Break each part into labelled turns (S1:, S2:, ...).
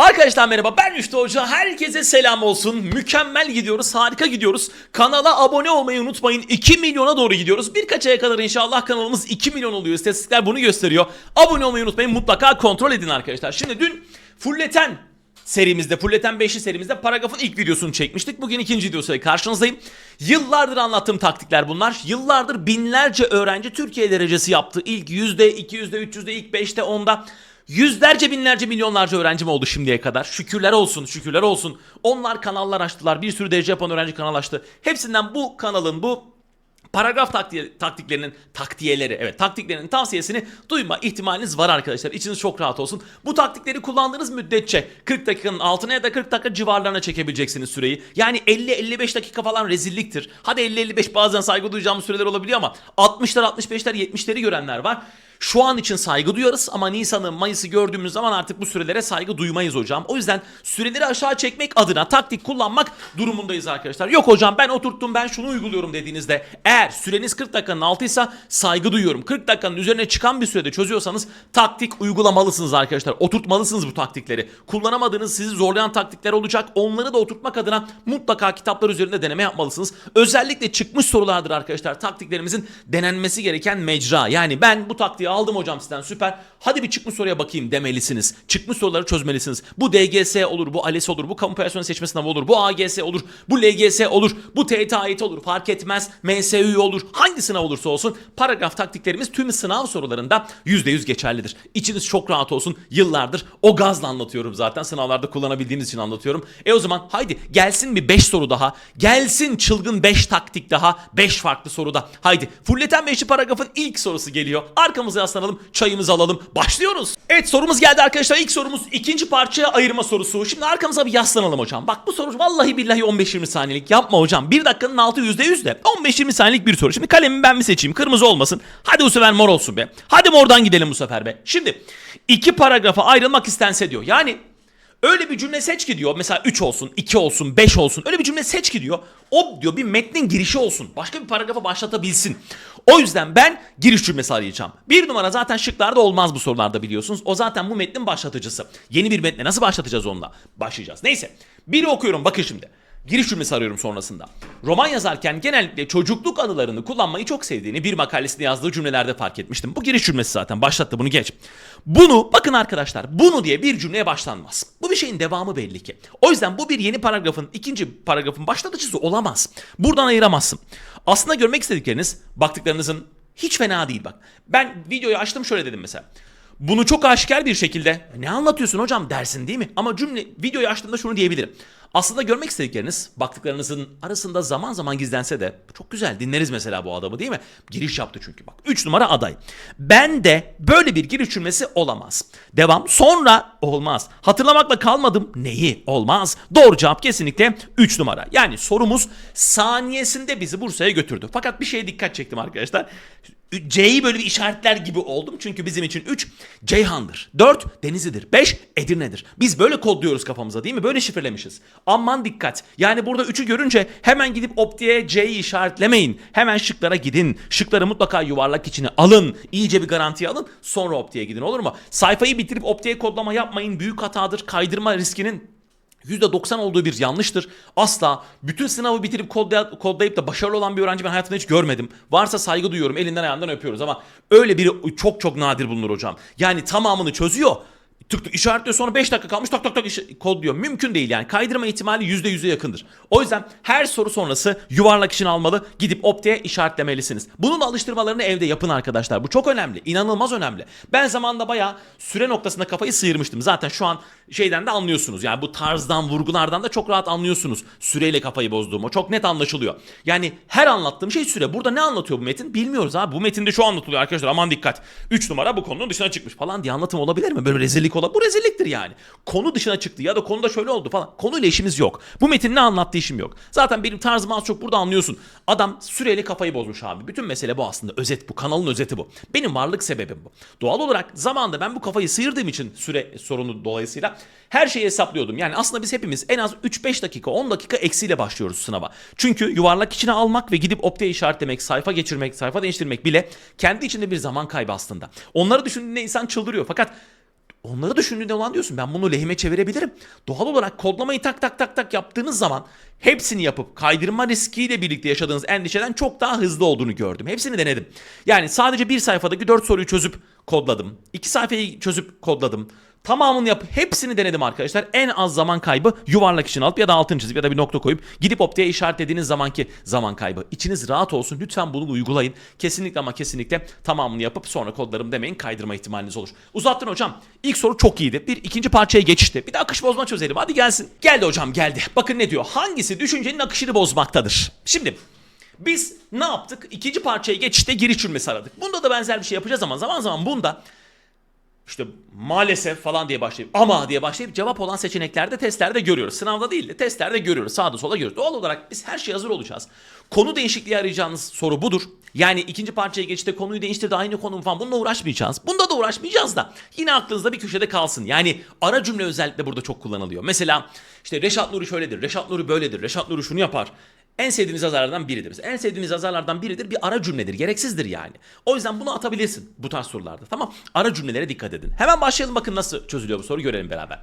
S1: Arkadaşlar merhaba ben Rüştü Hoca. Herkese selam olsun. Mükemmel gidiyoruz. Harika gidiyoruz. Kanala abone olmayı unutmayın. 2 milyona doğru gidiyoruz. Birkaç aya kadar inşallah kanalımız 2 milyon oluyor. İstatistikler bunu gösteriyor. Abone olmayı unutmayın. Mutlaka kontrol edin arkadaşlar. Şimdi dün Fulleten serimizde, Fulleten 5'li serimizde paragrafın ilk videosunu çekmiştik. Bugün ikinci videosuyla karşınızdayım. Yıllardır anlattığım taktikler bunlar. Yıllardır binlerce öğrenci Türkiye derecesi yaptı. İlk yüzde, iki yüzde, üç yüzde, ilk beşte, onda. Yüzlerce binlerce milyonlarca öğrencim oldu şimdiye kadar. Şükürler olsun, şükürler olsun. Onlar kanallar açtılar. Bir sürü derece yapan öğrenci kanal açtı. Hepsinden bu kanalın bu paragraf taktiği, taktiklerinin taktiyeleri evet taktiklerinin tavsiyesini duyma ihtimaliniz var arkadaşlar. İçiniz çok rahat olsun. Bu taktikleri kullandığınız müddetçe 40 dakikanın altına ya da 40 dakika civarlarına çekebileceksiniz süreyi. Yani 50-55 dakika falan rezilliktir. Hadi 50-55 bazen saygı duyacağımız süreler olabiliyor ama 60'lar 65'ler 70'leri görenler var. Şu an için saygı duyarız ama Nisan'ı Mayıs'ı gördüğümüz zaman artık bu sürelere saygı duymayız hocam. O yüzden süreleri aşağı çekmek adına taktik kullanmak durumundayız arkadaşlar. Yok hocam ben oturttum ben şunu uyguluyorum dediğinizde eğer süreniz 40 dakikanın altıysa saygı duyuyorum. 40 dakikanın üzerine çıkan bir sürede çözüyorsanız taktik uygulamalısınız arkadaşlar. Oturtmalısınız bu taktikleri. Kullanamadığınız sizi zorlayan taktikler olacak. Onları da oturtmak adına mutlaka kitaplar üzerinde deneme yapmalısınız. Özellikle çıkmış sorulardır arkadaşlar. Taktiklerimizin denenmesi gereken mecra. Yani ben bu taktiği aldım hocam sizden süper. Hadi bir çıkmış soruya bakayım demelisiniz. Çıkmış soruları çözmelisiniz. Bu DGS olur, bu ALES olur, bu kamu personel seçme sınavı olur, bu AGS olur, bu LGS olur, bu ait olur. Fark etmez. MSÜ olur. Hangi sınav olursa olsun paragraf taktiklerimiz tüm sınav sorularında %100 geçerlidir. İçiniz çok rahat olsun. Yıllardır o gazla anlatıyorum zaten. Sınavlarda kullanabildiğiniz için anlatıyorum. E o zaman haydi gelsin bir 5 soru daha. Gelsin çılgın 5 taktik daha. 5 farklı soru da. Haydi fulleten 5'li paragrafın ilk sorusu geliyor. Arkamıza yaslanalım. Çayımızı alalım. Başlıyoruz. Evet sorumuz geldi arkadaşlar. İlk sorumuz ikinci parçaya ayırma sorusu. Şimdi arkamıza bir yaslanalım hocam. Bak bu soru vallahi billahi 15-20 saniyelik. Yapma hocam. Bir dakikanın altı %100 de. 15-20 saniyelik bir soru. Şimdi kalemimi ben mi seçeyim? Kırmızı olmasın. Hadi bu sefer mor olsun be. Hadi mordan gidelim bu sefer be. Şimdi iki paragrafa ayrılmak istense diyor. Yani Öyle bir cümle seç ki diyor. Mesela 3 olsun, 2 olsun, 5 olsun. Öyle bir cümle seç ki diyor. O diyor bir metnin girişi olsun. Başka bir paragrafa başlatabilsin. O yüzden ben giriş cümlesi arayacağım. Bir numara zaten şıklarda olmaz bu sorularda biliyorsunuz. O zaten bu metnin başlatıcısı. Yeni bir metne nasıl başlatacağız onunla? Başlayacağız. Neyse. Biri okuyorum bakın şimdi. Giriş cümlesi arıyorum sonrasında. Roman yazarken genellikle çocukluk anılarını kullanmayı çok sevdiğini bir makalesinde yazdığı cümlelerde fark etmiştim. Bu giriş cümlesi zaten başlattı bunu geç. Bunu bakın arkadaşlar bunu diye bir cümleye başlanmaz. Bu bir şeyin devamı belli ki. O yüzden bu bir yeni paragrafın ikinci paragrafın başlatıcısı olamaz. Buradan ayıramazsın. Aslında görmek istedikleriniz baktıklarınızın hiç fena değil bak. Ben videoyu açtım şöyle dedim mesela. Bunu çok aşikar bir şekilde ne anlatıyorsun hocam dersin değil mi? Ama cümle videoyu açtığımda şunu diyebilirim. Aslında görmek istedikleriniz baktıklarınızın arasında zaman zaman gizlense de çok güzel dinleriz mesela bu adamı değil mi? Giriş yaptı çünkü bak 3 numara aday. Ben de böyle bir giriş cümlesi olamaz. Devam sonra olmaz. Hatırlamakla kalmadım neyi olmaz. Doğru cevap kesinlikle 3 numara. Yani sorumuz saniyesinde bizi Bursa'ya götürdü. Fakat bir şeye dikkat çektim arkadaşlar. C'yi böyle bir işaretler gibi oldum. Çünkü bizim için 3 Ceyhan'dır. 4 Denizli'dir. 5 Edirne'dir. Biz böyle kodluyoruz kafamıza değil mi? Böyle şifrelemişiz. Aman dikkat. Yani burada 3'ü görünce hemen gidip optiğe C'yi işaretlemeyin. Hemen şıklara gidin. Şıkları mutlaka yuvarlak içine alın. İyice bir garantiye alın. Sonra optiğe gidin olur mu? Sayfayı bitirip optiğe kodlama yapmayın. Büyük hatadır. Kaydırma riskinin %90 olduğu bir yanlıştır. Asla bütün sınavı bitirip kodlay- kodlayıp da başarılı olan bir öğrenci ben hayatımda hiç görmedim. Varsa saygı duyuyorum. Elinden ayağından öpüyoruz ama öyle biri çok çok nadir bulunur hocam. Yani tamamını çözüyor. Tık tık işaretliyor sonra 5 dakika kalmış tak tak tak iş- kodluyor. Mümkün değil yani. Kaydırma ihtimali %100'e yakındır. O yüzden her soru sonrası yuvarlak için almalı. Gidip optiğe işaretlemelisiniz. Bunun alıştırmalarını evde yapın arkadaşlar. Bu çok önemli. İnanılmaz önemli. Ben zamanında bayağı süre noktasında kafayı sıyırmıştım. Zaten şu an şeyden de anlıyorsunuz. Yani bu tarzdan, vurgulardan da çok rahat anlıyorsunuz. Süreyle kafayı bozduğumu. Çok net anlaşılıyor. Yani her anlattığım şey süre. Burada ne anlatıyor bu metin? Bilmiyoruz abi. Bu metinde şu anlatılıyor arkadaşlar. Aman dikkat. 3 numara bu konunun dışına çıkmış falan diye anlatım olabilir mi? Böyle rezillik olabilir. Bu rezilliktir yani. Konu dışına çıktı ya da konuda şöyle oldu falan. Konuyla işimiz yok. Bu metin ne anlattığı işim yok. Zaten benim tarzım az çok burada anlıyorsun. Adam süreyle kafayı bozmuş abi. Bütün mesele bu aslında. Özet bu. Kanalın özeti bu. Benim varlık sebebim bu. Doğal olarak zamanda ben bu kafayı sıyırdığım için süre sorunu dolayısıyla her şeyi hesaplıyordum. Yani aslında biz hepimiz en az 3-5 dakika 10 dakika eksiyle başlıyoruz sınava. Çünkü yuvarlak içine almak ve gidip optiğe işaretlemek, sayfa geçirmek, sayfa değiştirmek bile kendi içinde bir zaman kaybı aslında. Onları düşündüğünde insan çıldırıyor. Fakat Onları düşündüğünde olan diyorsun ben bunu lehime çevirebilirim. Doğal olarak kodlamayı tak tak tak tak yaptığınız zaman hepsini yapıp kaydırma riskiyle birlikte yaşadığınız endişeden çok daha hızlı olduğunu gördüm. Hepsini denedim. Yani sadece bir sayfadaki 4 soruyu çözüp kodladım. 2 sayfayı çözüp kodladım. Tamamını yap. Hepsini denedim arkadaşlar. En az zaman kaybı yuvarlak için alıp ya da altın çizip ya da bir nokta koyup gidip optiğe işaretlediğiniz zamanki zaman kaybı. İçiniz rahat olsun. Lütfen bunu uygulayın. Kesinlikle ama kesinlikle tamamını yapıp sonra kodlarım demeyin kaydırma ihtimaliniz olur. Uzattın hocam. İlk soru çok iyiydi. Bir ikinci parçaya geçişti. Bir de akış bozma çözelim. Hadi gelsin. Geldi hocam geldi. Bakın ne diyor. Hangisi düşüncenin akışını bozmaktadır? Şimdi biz ne yaptık? İkinci parçaya geçişte giriş cümlesi aradık. Bunda da benzer bir şey yapacağız ama zaman zaman bunda işte maalesef falan diye başlayıp ama diye başlayıp cevap olan seçeneklerde testlerde görüyoruz. Sınavda değil de testlerde görüyoruz. Sağda sola görüyoruz. Doğal olarak biz her şeye hazır olacağız. Konu değişikliği arayacağınız soru budur. Yani ikinci parçaya geçti konuyu değiştirdi aynı konu falan bununla uğraşmayacağız. Bunda da uğraşmayacağız da yine aklınızda bir köşede kalsın. Yani ara cümle özellikle burada çok kullanılıyor. Mesela işte Reşat Nuri şöyledir, Reşat Nuri böyledir, Reşat Nuri şunu yapar. En sevdiğimiz yazarlardan biridir. En sevdiğimiz yazarlardan biridir. Bir ara cümledir. Gereksizdir yani. O yüzden bunu atabilirsin bu tarz sorularda. Tamam. Ara cümlelere dikkat edin. Hemen başlayalım bakın nasıl çözülüyor bu soru görelim beraber.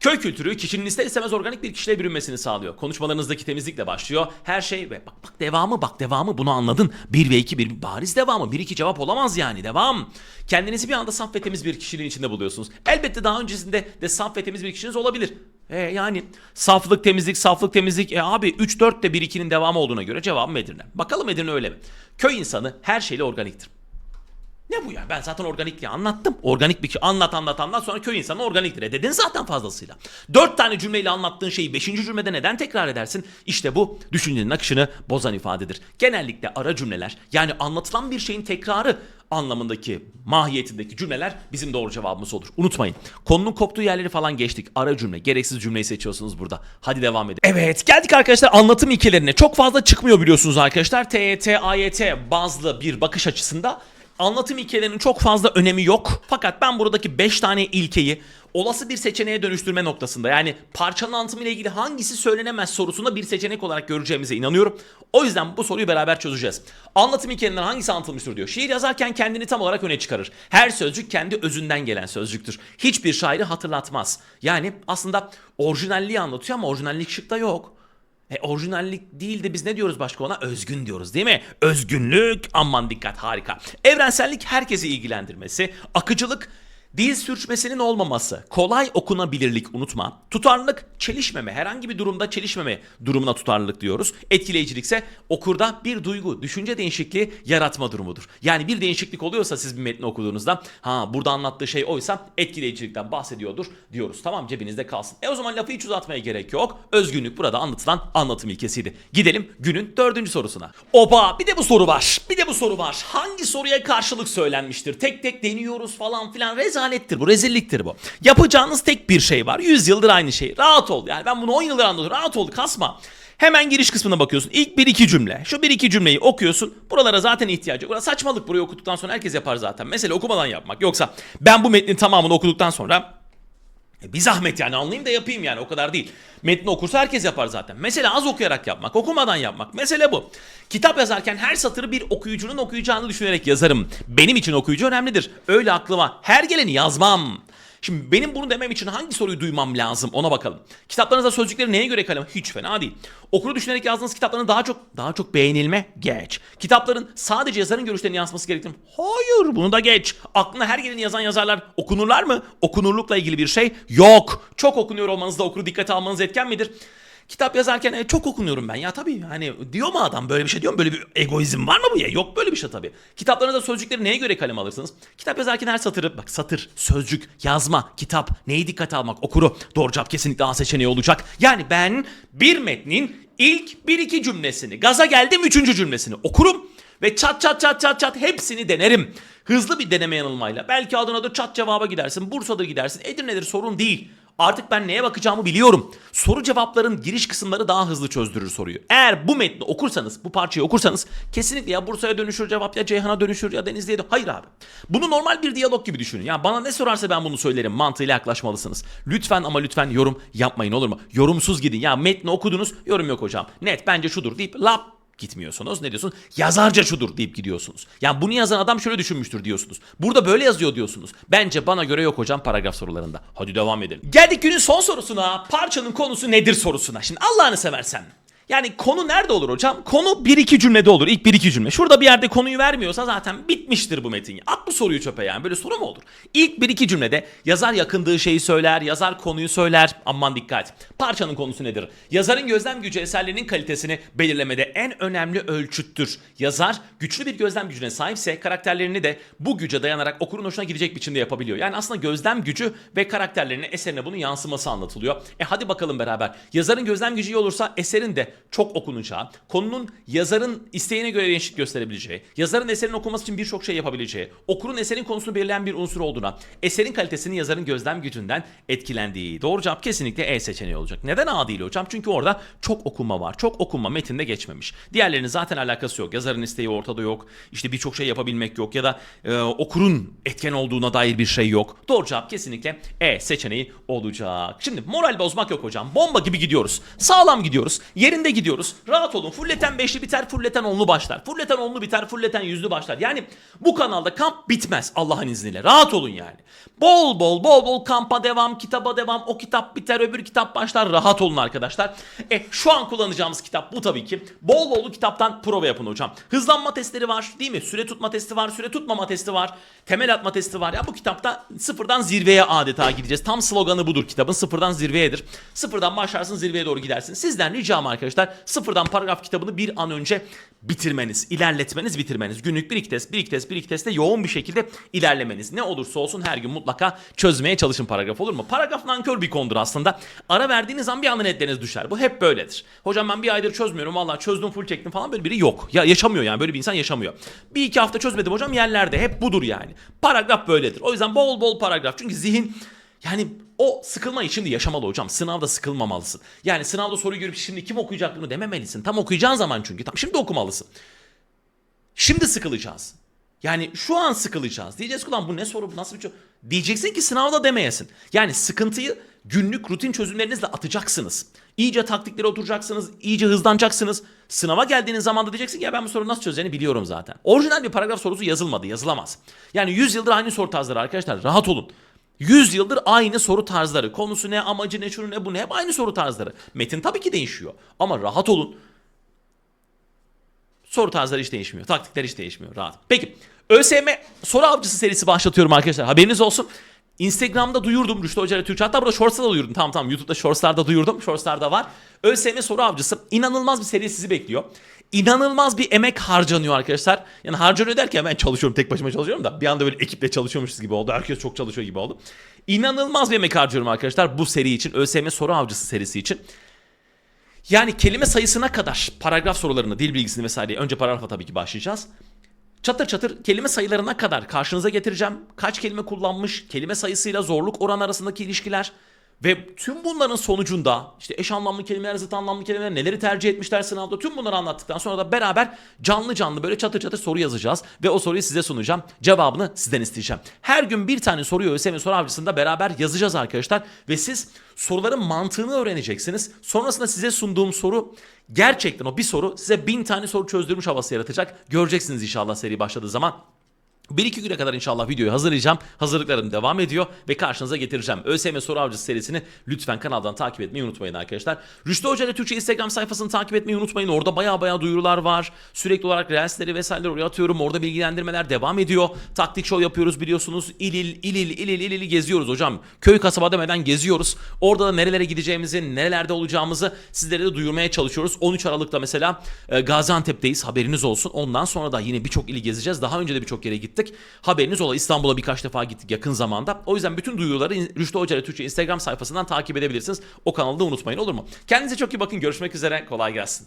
S1: Köy kültürü kişinin ister istemez organik bir kişiliğe bürünmesini sağlıyor. Konuşmalarınızdaki temizlikle başlıyor. Her şey ve bak bak devamı bak devamı bunu anladın. 1 ve 2 bir bariz devamı. 1 2 cevap olamaz yani devam. Kendinizi bir anda saf ve temiz bir kişiliğin içinde buluyorsunuz. Elbette daha öncesinde de saf ve temiz bir kişiniz olabilir. E yani saflık temizlik saflık temizlik e abi 3 4 de 1 2'nin devamı olduğuna göre cevabım Edirne. Bakalım Edirne öyle mi? Köy insanı her şeyle organiktir. Ne bu ya? Ben zaten organik diye anlattım. Organik bir şey. Anlat anlat anlat sonra köy insanı organiktir. E dedin zaten fazlasıyla. Dört tane cümleyle anlattığın şeyi beşinci cümlede neden tekrar edersin? İşte bu düşüncenin akışını bozan ifadedir. Genellikle ara cümleler yani anlatılan bir şeyin tekrarı anlamındaki mahiyetindeki cümleler bizim doğru cevabımız olur. Unutmayın. Konunun koptuğu yerleri falan geçtik. Ara cümle, gereksiz cümleyi seçiyorsunuz burada. Hadi devam edelim. Evet, geldik arkadaşlar anlatım ilkelerine. Çok fazla çıkmıyor biliyorsunuz arkadaşlar. TYT, AYT bazlı bir bakış açısında Anlatım ilkelerinin çok fazla önemi yok. Fakat ben buradaki 5 tane ilkeyi olası bir seçeneğe dönüştürme noktasında yani parçanın anlatımı ile ilgili hangisi söylenemez sorusunda bir seçenek olarak göreceğimize inanıyorum. O yüzden bu soruyu beraber çözeceğiz. Anlatım ilkelerinden hangisi anlatılmıştır diyor. Şiir yazarken kendini tam olarak öne çıkarır. Her sözcük kendi özünden gelen sözcüktür. Hiçbir şairi hatırlatmaz. Yani aslında orijinalliği anlatıyor ama orijinallik şıkta yok. E orijinallik değil de biz ne diyoruz başka ona? Özgün diyoruz değil mi? Özgünlük aman dikkat harika. Evrensellik herkesi ilgilendirmesi, akıcılık Dil sürçmesinin olmaması, kolay okunabilirlik unutma, tutarlılık çelişmeme, herhangi bir durumda çelişmeme durumuna tutarlılık diyoruz. Etkileyicilik ise okurda bir duygu, düşünce değişikliği yaratma durumudur. Yani bir değişiklik oluyorsa siz bir metni okuduğunuzda, ha burada anlattığı şey oysa etkileyicilikten bahsediyordur diyoruz. Tamam cebinizde kalsın. E o zaman lafı hiç uzatmaya gerek yok. Özgünlük burada anlatılan anlatım ilkesiydi. Gidelim günün dördüncü sorusuna. Oba bir de bu soru var. Bir de bu soru var. Hangi soruya karşılık söylenmiştir? Tek tek deniyoruz falan filan. Rezalettir bu, rezilliktir bu. Yapacağınız tek bir şey var. 100 yıldır aynı şey. Rahat ol. Yani ben bunu 10 yıldır anlatıyorum. Rahat ol, kasma. Hemen giriş kısmına bakıyorsun. İlk bir iki cümle. Şu bir iki cümleyi okuyorsun. Buralara zaten ihtiyacı yok. Saçmalık burayı okuduktan sonra herkes yapar zaten. Mesele okumadan yapmak. Yoksa ben bu metnin tamamını okuduktan sonra e bir zahmet yani anlayayım da yapayım yani o kadar değil. Metni okursa herkes yapar zaten. Mesela az okuyarak yapmak, okumadan yapmak. Mesele bu. Kitap yazarken her satırı bir okuyucunun okuyacağını düşünerek yazarım. Benim için okuyucu önemlidir. Öyle aklıma her geleni yazmam. Şimdi benim bunu demem için hangi soruyu duymam lazım ona bakalım. Kitaplarınızda sözcükleri neye göre kalem? Hiç fena değil. Okuru düşünerek yazdığınız kitapların daha çok daha çok beğenilme geç. Kitapların sadece yazarın görüşlerine yansıması gerektiğini hayır bunu da geç. Aklına her geleni yazan yazarlar okunurlar mı? Okunurlukla ilgili bir şey yok. Çok okunuyor olmanız da okuru dikkate almanız etken midir? Kitap yazarken e, çok okunuyorum ben ya tabii hani diyor mu adam böyle bir şey diyor mu böyle bir egoizm var mı bu ya yok böyle bir şey tabii. Kitaplarınızda sözcükleri neye göre kalem alırsınız? Kitap yazarken her satırı bak satır, sözcük, yazma, kitap neyi dikkate almak okuru doğru cevap kesinlikle A seçeneği olacak. Yani ben bir metnin ilk bir iki cümlesini gaza geldim üçüncü cümlesini okurum ve çat çat çat çat çat hepsini denerim. Hızlı bir deneme yanılmayla belki Adana'da çat cevaba gidersin Bursa'da gidersin Edirne'dir sorun değil. Artık ben neye bakacağımı biliyorum. Soru cevapların giriş kısımları daha hızlı çözdürür soruyu. Eğer bu metni okursanız, bu parçayı okursanız kesinlikle ya Bursa'ya dönüşür cevap ya Ceyhan'a dönüşür ya Denizli'ye dönüşür. Hayır abi. Bunu normal bir diyalog gibi düşünün. Ya bana ne sorarsa ben bunu söylerim mantığıyla yaklaşmalısınız. Lütfen ama lütfen yorum yapmayın olur mu? Yorumsuz gidin. Ya metni okudunuz yorum yok hocam. Net bence şudur deyip lap gitmiyorsunuz. Ne diyorsunuz? Yazarca şudur deyip gidiyorsunuz. Yani bunu yazan adam şöyle düşünmüştür diyorsunuz. Burada böyle yazıyor diyorsunuz. Bence bana göre yok hocam paragraf sorularında. Hadi devam edelim. Geldik günün son sorusuna. Parçanın konusu nedir sorusuna. Şimdi Allah'ını seversen. Yani konu nerede olur hocam? Konu bir iki cümlede olur. İlk bir iki cümle. Şurada bir yerde konuyu vermiyorsa zaten bitmiştir bu metin. At bu soruyu çöpe yani. Böyle soru mu olur? İlk bir iki cümlede yazar yakındığı şeyi söyler, yazar konuyu söyler. Aman dikkat. Parçanın konusu nedir? Yazarın gözlem gücü eserlerinin kalitesini belirlemede en önemli ölçüttür. Yazar güçlü bir gözlem gücüne sahipse karakterlerini de bu güce dayanarak okurun hoşuna gidecek biçimde yapabiliyor. Yani aslında gözlem gücü ve karakterlerinin eserine bunun yansıması anlatılıyor. E hadi bakalım beraber. Yazarın gözlem gücü iyi olursa eserin de çok okunacağı, konunun yazarın isteğine göre değişiklik gösterebileceği, yazarın eserin okunması için birçok şey yapabileceği, okurun eserin konusunu belirleyen bir unsur olduğuna, eserin kalitesinin yazarın gözlem gücünden etkilendiği. Doğru cevap kesinlikle E seçeneği olacak. Neden A değil hocam? Çünkü orada çok okunma var. Çok okunma metinde geçmemiş. Diğerlerinin zaten alakası yok. Yazarın isteği ortada yok. İşte birçok şey yapabilmek yok ya da e, okurun etken olduğuna dair bir şey yok. Doğru cevap kesinlikle E seçeneği olacak. Şimdi moral bozmak yok hocam. Bomba gibi gidiyoruz. Sağlam gidiyoruz. Yerinde gidiyoruz. Rahat olun. Fulleten beşli biter, fulleten onlu başlar. Fulleten onlu biter, fulleten yüzlü başlar. Yani bu kanalda kamp bitmez Allah'ın izniyle. Rahat olun yani. Bol bol bol bol kampa devam, kitaba devam. O kitap biter, öbür kitap başlar. Rahat olun arkadaşlar. E şu an kullanacağımız kitap bu tabii ki. Bol bol kitaptan prova yapın hocam. Hızlanma testleri var değil mi? Süre tutma testi var, süre tutmama testi var. Temel atma testi var. Ya bu kitapta sıfırdan zirveye adeta gideceğiz. Tam sloganı budur kitabın. Sıfırdan zirveyedir. Sıfırdan başlarsın zirveye doğru gidersin. Sizden ricam arkadaşlar sıfırdan paragraf kitabını bir an önce bitirmeniz, ilerletmeniz, bitirmeniz. Günlük bir iki test, bir iki test, bir iki testte yoğun bir şekilde ilerlemeniz. Ne olursa olsun her gün mutlaka çözmeye çalışın paragraf olur mu? Paragraf nankör bir konudur aslında. Ara verdiğiniz an bir anda netleriniz düşer. Bu hep böyledir. Hocam ben bir aydır çözmüyorum valla çözdüm full çektim falan böyle biri yok. Ya yaşamıyor yani böyle bir insan yaşamıyor. Bir iki hafta çözmedim hocam yerlerde. Hep budur yani. Paragraf böyledir. O yüzden bol bol paragraf. Çünkü zihin yani o sıkılmayı şimdi yaşamalı hocam. Sınavda sıkılmamalısın. Yani sınavda soruyu görüp şimdi kim okuyacak bunu dememelisin. Tam okuyacağın zaman çünkü. Tam şimdi okumalısın. Şimdi sıkılacağız. Yani şu an sıkılacağız. Diyeceğiz ki bu ne soru bu nasıl bir çö-" Diyeceksin ki sınavda demeyesin. Yani sıkıntıyı günlük rutin çözümlerinizle atacaksınız. İyice taktiklere oturacaksınız. iyice hızlanacaksınız. Sınava geldiğiniz zaman da diyeceksin ki ya ben bu soruyu nasıl çözeceğini biliyorum zaten. Orijinal bir paragraf sorusu yazılmadı. Yazılamaz. Yani 100 yıldır aynı soru tarzları arkadaşlar. Rahat olun. 100 yıldır aynı soru tarzları. Konusu ne, amacı ne, şunu ne, bu ne hep aynı soru tarzları. Metin tabii ki değişiyor. Ama rahat olun. Soru tarzları hiç değişmiyor. Taktikler hiç değişmiyor. Rahat. Peki. ÖSYM soru avcısı serisi başlatıyorum arkadaşlar. Haberiniz olsun. Instagram'da duyurdum Rüştü Hoca ile Türkçe. Hatta burada Shorts'ta da duyurdum. Tamam tamam YouTube'da Shorts'larda duyurdum. Shorts'larda var. ÖSYM soru avcısı inanılmaz bir seri sizi bekliyor. İnanılmaz bir emek harcanıyor arkadaşlar. Yani harcanıyor derken ben çalışıyorum tek başıma çalışıyorum da bir anda böyle ekiple çalışıyormuşuz gibi oldu. Herkes çok çalışıyor gibi oldu. İnanılmaz bir emek harcıyorum arkadaşlar bu seri için. ÖSYM soru avcısı serisi için. Yani kelime sayısına kadar paragraf sorularını, dil bilgisini vesaire önce paragrafa tabii ki başlayacağız. Çatır çatır kelime sayılarına kadar karşınıza getireceğim. Kaç kelime kullanmış, kelime sayısıyla zorluk oran arasındaki ilişkiler ve tüm bunların sonucunda işte eş anlamlı kelimeler, zıt anlamlı kelimeler neleri tercih etmişler sınavda tüm bunları anlattıktan sonra da beraber canlı canlı böyle çatır çatır soru yazacağız ve o soruyu size sunacağım. Cevabını sizden isteyeceğim. Her gün bir tane soruyu ÖSYM soru avcısında beraber yazacağız arkadaşlar ve siz soruların mantığını öğreneceksiniz. Sonrasında size sunduğum soru gerçekten o bir soru size bin tane soru çözdürmüş havası yaratacak. Göreceksiniz inşallah seri başladığı zaman. Bir iki güne kadar inşallah videoyu hazırlayacağım. Hazırlıklarım devam ediyor ve karşınıza getireceğim. ÖSYM Soru Avcısı serisini lütfen kanaldan takip etmeyi unutmayın arkadaşlar. Rüştü Hoca ile Türkçe Instagram sayfasını takip etmeyi unutmayın. Orada baya baya duyurular var. Sürekli olarak reelsleri vesaireleri oraya atıyorum. Orada bilgilendirmeler devam ediyor. Taktik show yapıyoruz biliyorsunuz. İlil, ilil, ilil, ilil, ilil geziyoruz hocam. Köy kasaba demeden geziyoruz. Orada da nerelere gideceğimizi, nerelerde olacağımızı sizlere de duyurmaya çalışıyoruz. 13 Aralık'ta mesela e, Gaziantep'teyiz. Haberiniz olsun. Ondan sonra da yine birçok ili gezeceğiz. Daha önce de birçok yere gittik. Haberiniz ola İstanbul'a birkaç defa gittik yakın zamanda. O yüzden bütün duyuruları Rüştü Hoca ile Türkçe Instagram sayfasından takip edebilirsiniz. O kanalı da unutmayın olur mu? Kendinize çok iyi bakın. Görüşmek üzere. Kolay gelsin.